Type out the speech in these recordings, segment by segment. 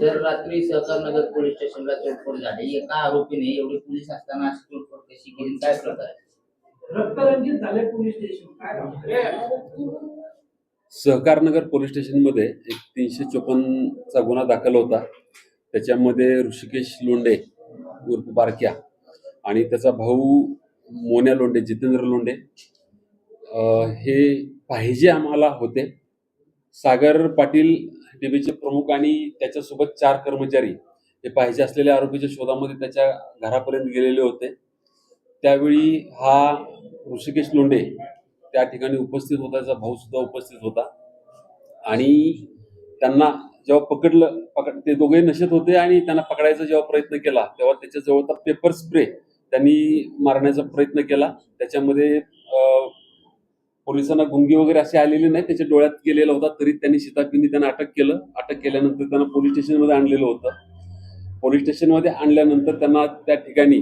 तर रात्री सहकारनगर पोलीस स्टेशनला तोडफोड झाली. एका आरोपीने एवढे पोलीस असताना अशी तोडफोड कशी केली? काय प्रकार आहे? रक्तरंजित झाले पोलीस स्टेशन. काय सहकारनगर पोलीस स्टेशनमध्ये एक तीनशे चोपन्नचा गुन्हा दाखल होता. त्याच्यामध्ये ऋषिकेश लोंढे उर्फ बारक्या आणि त्याचा भाऊ मोन्या लोंढे जितेंद्र अं, हे पाहिजे आम्हाला होते. सागर पाटील डीबीचे प्रमुख आणि त्याच्यासोबत चार कर्मचारी हे पाहिजे असलेल्या आरोपीच्या शोधामध्ये त्याच्या घरापर्यंत गेलेले होते. त्यावेळी हा ऋषिकेश लोंढे त्या ठिकाणी उपस्थित होता त्याचा भाऊ सुद्धा उपस्थित होता. आणि त्यांना जेव्हा पकडलं पकड ते दोघे नशेत होते आणि त्यांना पकडायचा जेव्हा प्रयत्न केला तेव्हा त्याच्याजवळचा पेपर स्प्रे त्यांनी मारण्याचा प्रयत्न केला. त्याच्यामध्ये पोलिसांना गुंगी वगैरे असे आलेले नाही. त्याच्या डोळ्यात गेलेला होता तरी त्यांनी शिताफीने त्यांना अटक केलं. अटक केल्यानंतर त्यांना पोलीस स्टेशनमध्ये आणलेलं होतं. पोलीस स्टेशनमध्ये आणल्यानंतर त्यांना त्या ठिकाणी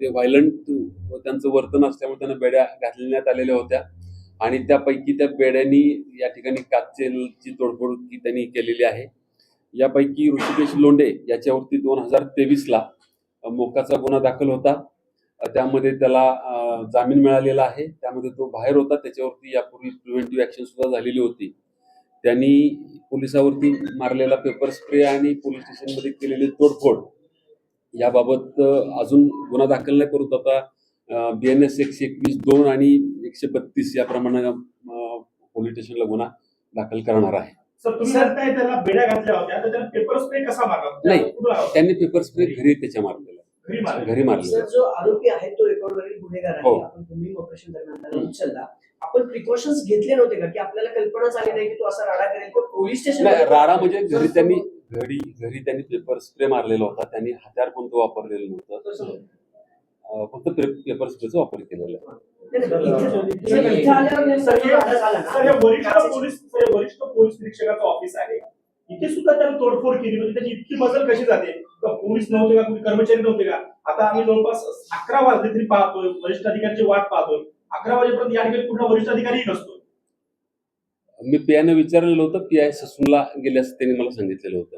ते व्हायलंट त्यांचं वर्तन असल्यामुळे त्यांना बेड्या घालण्यात आलेल्या होत्या. आणि त्यापैकी त्या बेड्यांनी या ठिकाणी काचेलची तोडफोड त्यांनी केलेली आहे. यापैकी ऋषिकेश लोंडे याच्यावरती दोन हजार तेवीसला मोकाचा गुन्हा दाखल होता. त्यामध्ये त्याला जामीन मिळालेला आहे. त्यामध्ये तो बाहेर होता. त्याच्यावरती यापूर्वी प्रिव्हेंटिव्ह ॲक्शन सुद्धा झालेली होती. त्यांनी पोलिसावरती मारलेला पेपर स्प्रे आणि पोलीस स्टेशनमध्ये केलेली तोडफोड याबाबत अजून गुन्हा दाखल नाही परंतु आता बी एन एस एकशे एकवीस दोन आणि एकशे बत्तीस याप्रमाणे अ, पोलीस स्टेशनला गुन्हा दाखल करणार आहे. नाही. त्यांनी पेपर स्प्रे घरी त्याच्या मारलेला घरी मारला. सर जो आरोपी आहे तो रेकॉर्डवरील गुन्हेगार हो. आहे आपण तुम्ही ऑपरेशन दरम्यान त्याला उचलला. आपण प्रिकॉशन्स घेतले नव्हते का? की आपल्याला कल्पनाच आली नाही की तो असा राडा करेल किंवा पोलीस स्टेशन नाही राडा म्हणजे घरी त्यांनी घरी घरी त्यांनी पेपर स्प्रे मारलेला होता. त्यांनी हत्यार कोणतं वापरलेलं नव्हतं. अं, फक्त पेपर स्प्रेचा वापर केलेला आहे. सर, हे- सर, हे वरिष्ठ. पोलीस हे वरिष्ठ पोलीस निरीक्षकाचं ऑफिस आहे. इथे सुद्धा त्याने तोडफोड केली. म्हणजे त्याची इतकी मजल कशी जाते का पोलीस नव्हते का? कोणी कर्मचारी नव्हते का? आता आम्ही जवळपास अकरा वाजले तरी पाहतोय वरिष्ठ अधिकाऱ्याची वाट पाहतोय. अकरा वाजेपर्यंत या ठिकाणी कुठला वरिष्ठ अधिकारीही नसतो मी पियाने विचारलेलं होतं पी आय ससूनला गेल्यास त्यांनी मला सांगितलेलं होतं.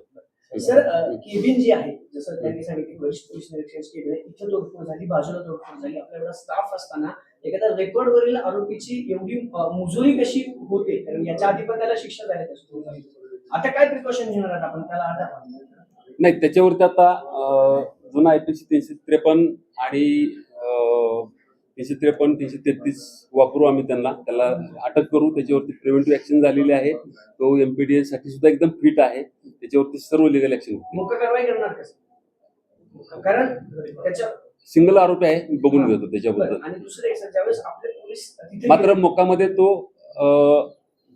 सर केबिन जी आहे जसं त्यांनी सांगितलं वरिष्ठ पोलीस निरीक्षक केबिन आहे इथं तोडफोड झाली बाजूला तोडफोड झाली. आपल्या एवढा स्टाफ असताना एखाद्या रेकॉर्डवरील आरोपीची एवढी मुजोरी कशी होते? कारण याच्या आधी पण त्याला शिक्षा झाली. आता काय प्रिकॉशन घेणार आहात आपण? त्याला आता नाही त्याच्यावरती आता जुना आय पी सी तीनशे त्रेपन्न आणि तीनशे त्रेपन्न तीनशे तेहतीस वापरू आम्ही त्यांना. त्याला अटक करू. त्याच्यावरती प्रिव्हेंटिव्ह ऍक्शन झालेली आहे. तो एम पी डी एससाठी सुद्धा एकदम फिट आहे. त्याच्यावरती सर्व लिगल ऍक्शन मुख्य कारवाई करणार कसं कारण त्याच्या सिंगल आरोपी आहे. मी बघून घेतो त्याच्याबद्दल. आणि दुसरं एक सर ज्यावेळेस आपले पोलीस तिथे मात्र मोकामध्ये तो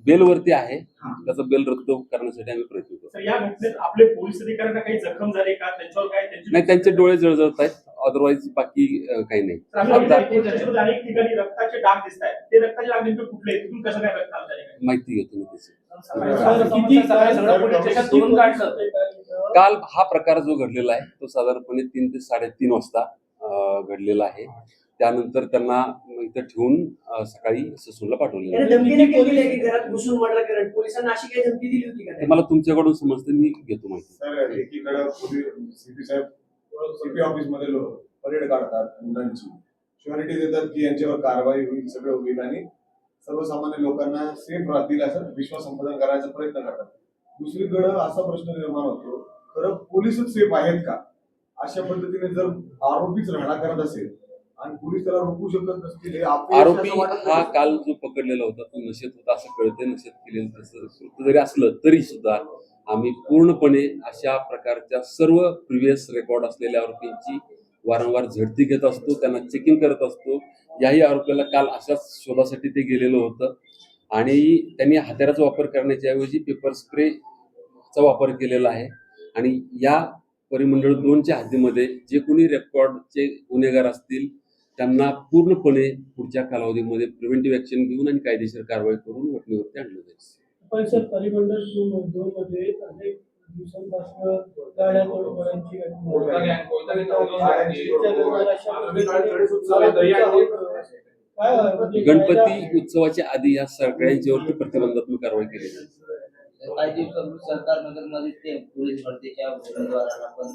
बेलवरती आहे. हा. त्याचा बेल रद्द करण्यासाठी आम्ही प्रयत्न करतो. तर या घटनेत आपले पोलीस अधिकाऱ्यांना काही जखम झाली का? त्यांच्यावर काय त्यांची नाही त्यांचे डोळे जळजळत आहेत. अदरवाईज बाकी काही नाही. तर आम्ही आता बघितलं की त्यांच्यामध्ये अनेक ठिकाणी रक्ताचे डाग दिसत आहेत. ते रक्ताचे डाग नेमके कुठले आहेत? तिथून कसं काय रक्त आलं त्या ठिकाणी? माहिती घेतो मी त्याची. किती सगळं पोलीस स्टेशन दुरून काढलं? काल हा प्रकार जो घडलेला आहे तो साधारणपणे तीन ते साडेतीन वाजता घडलेला आहे. त्यानंतर त्यांना इथं ठेवून सकाळी ससूनला त्याने? मला तुमच्याकडून समजतं मी घेतो माहिती. सर एकीकडे सीपी साहेब सीपी ऑफिसमध्ये लोक परेड काढतात मुलांची. शुअरिटी देतात की यांच्यावर कारवाई होईल सगळं होईल आणि सर्वसामान्य लोकांना सेफ राहतील असं विश्वास संपादन करायचा प्रयत्न करतात. दुसरीकडे असा प्रश्न निर्माण होतो खरं पोलीसच सेफ आहेत का? अशा पद्धतीने जर आरोपीच राहणा करत असेल आरोपी हा. काल जो पकडलेला होता तो नशेत होता असं कळतंय नशेत केलेलं तसं. कृत्य जरी असलं तरी सुद्धा आम्ही पूर्णपणे अशा प्रकारच्या सर्व प्रिव्हियस रेकॉर्ड असलेल्या आरोपींची वारंवार झडती घेत असतो त्यांना चेकिंग करत असतो. याही आरोपीला काल अशाच शोधासाठी ते गेलेलं होतं. आणि त्यांनी हत्याराचा वापर करण्याच्या ऐवजी पेपर स्प्रेचा वापर केलेला आहे. आणि या परिमंडळ दोनच्या हद्दीमध्ये जे कोणी रेकॉर्डचे गुन्हेगार असतील त्यांना पूर्णपणे पुढच्या कालावधीमध्ये प्रिव्हेंटिव्ह ऍक्शन घेऊन आणि कायदेशीर कारवाई करून वटणीवरती आणलं जाईल. पण सर परिमंडळ दोन मध्ये अनेक दिवसांपासून गाड्या तोडफोडांची गणपती उत्सवाच्या आधी या सगळ्यांच्यावरती प्रतिबंधात्मक कारवाई केली जाईल. तर काही दिवसापूर्वी सरकार नगरमध्ये ते पोलीस भरतीच्या उमेदवाराला पण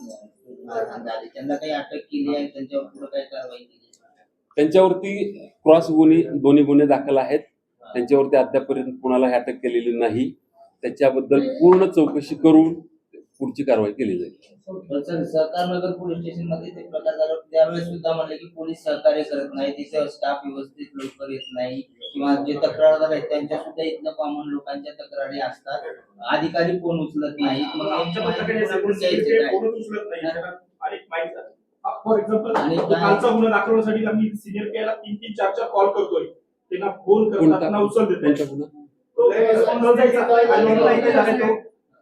त्यांना काही अटक केली आहे त्यांच्यावर पुढे काही कारवाई केली त्यांच्यावरती क्रॉस गुन्हे दोन्ही गुन्हे दाखल आहेत. त्यांच्यावरती अद्यापर्यंत कुणाला अटक केलेली नाही. त्याच्याबद्दल पूर्ण चौकशी करून पुढची कारवाई केली जाईल. पण सर सहकार नगर पोलीस स्टेशनमध्ये ते प्रकार झाला त्यावेळेस सुद्धा म्हणले की पोलीस सहकार्य करत नाही तिथे स्टाफ व्यवस्थित लवकर येत नाही किंवा जे तक्रारदार आहेत त्यांच्या सुद्धा इथलं कॉमन लोकांच्या तक्रारी असतात. अधिकारी कोण उचलत नाहीत मग आमच्या? कोणच उचलत नाही. फॉर एक्झाम्पल आणि काय- कालचा गुन्हा दाखवण्यासाठी आम्ही सिनियर पीआयला तीन तीन चार चार कॉल करतोय. त्यांना फोन कोणता? करतात ना उचल देत कोणता नाही. गुन्हा तो response न द्यायचा. आणि online ते झाले तो.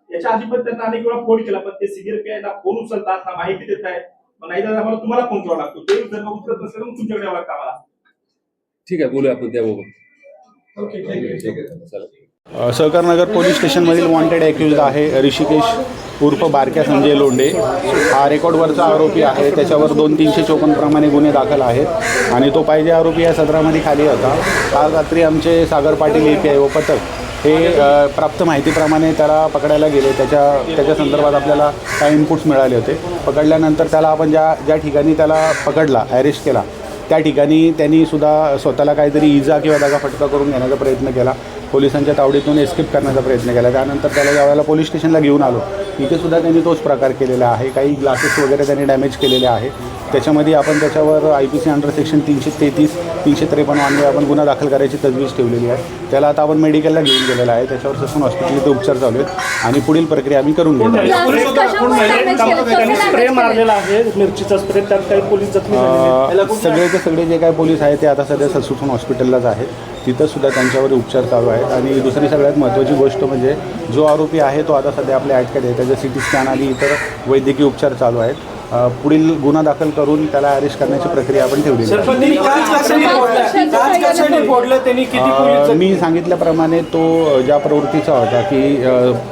याच्या आधी पण त्यांना अनेक वेळा फोन केला पण ते सिनियर पीआयला फोन उचलतात ना माहिती देत आहेत. मग नाही तर आम्हाला तुम्हाला फोन करावा लागतो. ते जर का उचलत नसेल तर मग तुमच्याकडे यावं लागतं आम्हाला. ठीक आहे बोलूया आपण त्याबाबत ओके थँक्यू चला अ, सहकारनगर पोलीस स्टेशनमधील वॉन्टेड ॲक्युज आहे ऋषिकेश उर्फ बारक्या संजय लोंढे. हा रेकॉर्डवरचा आरोपी आहे. त्याच्यावर दोन तीनशे चोपन्न प्रमाणे गुन्हे दाखल आहेत. आणि तो पाहिजे आरोपी या सदरामध्ये खाली होता. काल रात्री आमचे Sagar Patil A P I व पथक हे प्राप्त माहितीप्रमाणे त्याला पकडायला गेले. त्याच्या त्याच्या संदर्भात आपल्याला काही इनपुट्स मिळाले होते. पकडल्यानंतर त्याला आपण ज्या ज्या ठिकाणी त्याला पकडला अरेस्ट केला त्या ठिकाणी त्यांनी सुद्धा स्वतःला काहीतरी इजा किंवा दगाफटका करून घेण्याचा प्रयत्न केला. पोलिसांच्या तावडीतून एस्केप करण्याचा प्रयत्न केला. त्यानंतर त्याला ज्यावेळेला पोलीस स्टेशनला घेऊन आलो इथे सुद्धा त्यांनी तोच प्रकार केलेला आहे. काही ग्लासेस वगैरे त्यांनी डॅमेज केलेले आहे. त्याच्यामध्ये आपण त्याच्यावर I P C under section तीनशे तेहतीस तीनशे त्रेपन्न अन्वये आपण गुन्हा दाखल करायची तजवीज ठेवलेली आहे. त्याला आता आपण मेडिकलला घेऊन गेलेला आहे. त्याच्यावर ससून हॉस्पिटल उपचार चालू आहेत. आणि पुढील प्रक्रिया आम्ही करून घेणार आहोत. त्यांनी स्प्रे मारलेला आहे मिरचीचा स्प्रे त्यात काही पोलीस जखमी झालेले आहेत. अ, सगळेचे सगळे जे काय पोलीस आहेत ते आता सध्या ससून हॉस्पिटललाच आहेत. तिथं सुद्धा त्यांच्यावर उपचार चालू आहेत. आणि दुसरी सगळ्यात महत्त्वाची गोष्ट म्हणजे जो आरोपी आहे तो आता सध्या आपल्या अटकेत आहे. त्याचं सी टी स्कॅन आणि इतर वैद्यकीय उपचार चालू आहेत. पुढील गुन्हा दाखल करून त्याला अरेस्ट करण्याची प्रक्रिया आपण ठेवली आहे. मी सांगितल्याप्रमाणे तो ज्या प्रवृत्तीचा होता की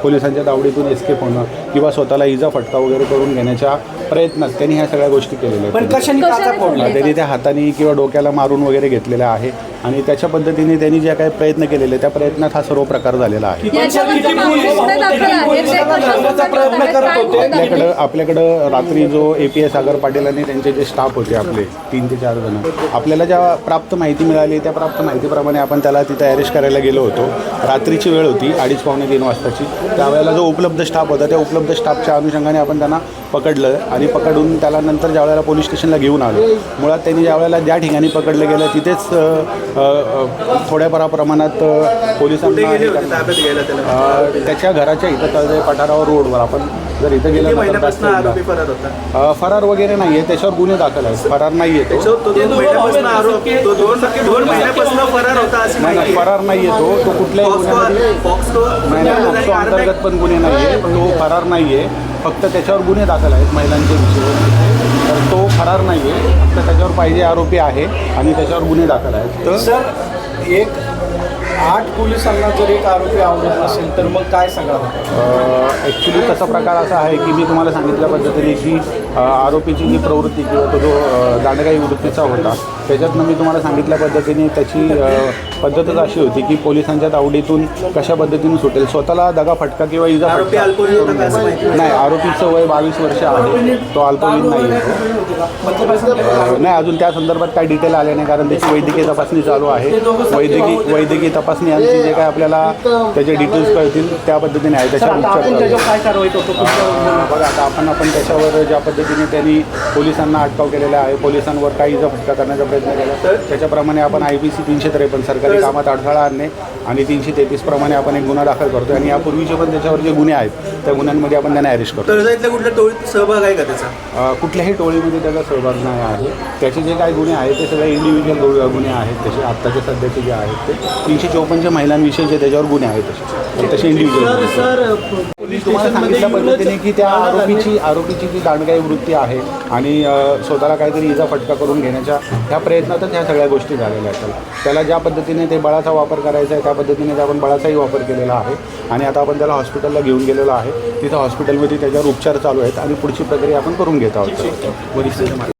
पोलिसांच्या तावडीतून एस्केप होणं किंवा स्वतःला इजा फटका वगैरे करून घेण्याच्या प्रयत्नात त्यांनी ह्या सगळ्या गोष्टी केलेल्या पण आहेत त्यांनी त्या हाताने किंवा डोक्याला मारून वगैरे घेतलेल्या आहे. आणि त्याच्या पद्धतीने त्यांनी जे काही प्रयत्न केलेले त्या प्रयत्नात हा सर्व प्रकार झालेला आहे. आपल्याकडं आपल्याकडं रात्री जो A P S Sagar Patil आणि त्यांचे जे स्टाफ होते आपले तीन ते चार जण आपल्याला ज्या प्राप्त माहिती मिळाली त्या प्राप्त माहितीप्रमाणे आपण त्याला तिथे अरेस्ट करायला गेलो होतो. रात्रीची वेळ होती अडीच पावणे तीन वाजताची. त्यावेळेला जो उपलब्ध स्टाफ होता त्या उपलब्ध स्टाफच्या अनुषंगाने आपण त्यांना पकडलं आणि पकडून त्याला नंतर ज्या वेळेला पोलीस स्टेशनला घेऊन आलो मुळात त्यांनी ज्या वेळेला ज्या ठिकाणी पकडलं गेलं तिथेच थोड्याफार प्रमाणात पोलिसांना त्याच्या घराच्या इथं पठारावर रोडवर आपण जर इथं गेलं ना तर दाखवून द्या. अ, फरार वगैरे नाहीये त्याच्यावर गुन्हे दाखल आहेत. फरार नाहीये तो. नाही, नाही, फरार नाहीये तो. तो कुठल्याही गुन्ह्यामध्ये पॉक्सो अंतर्गत पण गुन्हे नाहीये. तो फरार नाहीये. फक्त त्याच्यावर गुन्हे दाखल आहेत महिलांच्या विषयी. तर तो फरार नाहीये. फक्त त्याच्यावर पाहिजे आरोपी आहे आणि त्याच्यावर गुन्हे दाखल आहेत. तर सर एक आठ पोलिसांना जर एक आरोपी आवडत असेल तर मग काय सांगा ॲक्च्युली तसा प्रकार असा आहे की मी तुम्हाला सांगितल्या पद्धतीने की आरोपीची जी प्रवृत्ती किंवा तो जो दांडगाई वृत्तीचा होता त्याच्यातनं मी तुम्हाला सांगितल्या पद्धतीने त्याची पद्धतच अशी होती की पोलिसांच्या तावडीतून कशा पद्धतीने सुटेल स्वतःला दगा फटका किंवा इजा फटका? नाही. आरोपीचं वय बावीस वर्ष आहे. तो अल्पवयीन नाही नाही अजून त्या संदर्भात काही डिटेल आले नाही कारण त्याची वैद्यकीय तपासणी चालू आहे. वैद्यकीय वैद्यकीय तपासणी यांची जे काय आपल्याला त्याचे डिटेल्स कळतील त्या पद्धतीने आहे त्याच्यावर काय बघा आता आपण आपण त्याच्यावर ज्या पद्धतीने त्यांनी पोलिसांना अटकाव केलेला आहे. पोलिसांवर काही इजा फटका करण्याचा प्रयत्न केला त्याच्याप्रमाणे आपण आय पी सी तीनशे त्रेपन्न सरकारी कामात अडथळा आणणे आणि तीनशे तेहतीस प्रमाणे आपण एक गुन्हा दाखल करतो आणि यापूर्वीचे पण त्याच्यावर जे गुन्हे आहेत त्या गुन्ह्यांमध्ये आपण त्यांना अरेस्ट करतो कुठल्या टोळीत सहभाग आहे का त्याचा? कुठल्याही टोळीमध्ये त्याचा सहभाग नाही आहे. त्याचे जे काही गुन्हे आहेत ते सगळे इंडिव्हिज्युअल गुन्हे आहेत. तसे आत्ताचे सध्याचे जे आहेत ते तीनशे चौपन्नच्या महिलांविषयीचे त्याच्यावर गुन्हे आहेत तसे. तसे इंडिव्हिज्युअल मी तुम्हाला सांगितल्या पद्धतीने की त्या आरोपीची आरोपीची जी दांडगाई वृत्ती आहे आणि स्वतःला काहीतरी इजा फटका करून घेण्याच्या ह्या प्रयत्नातच ह्या सगळ्या गोष्टी झालेल्या आहेत. त्याला. त्याला ज्या पद्धतीने ते बळाचा वापर करायचा आहे त्या पद्धतीने आपण बळाचाही वापर केलेला आहे आणि आता आपण त्याला हॉस्पिटलला घेऊन गेलेलो आहे. तिथं हॉस्पिटलमध्ये त्याच्यावर उपचार चालू आहेत आणि पुढची प्रक्रिया आपण करून घेत आहोत.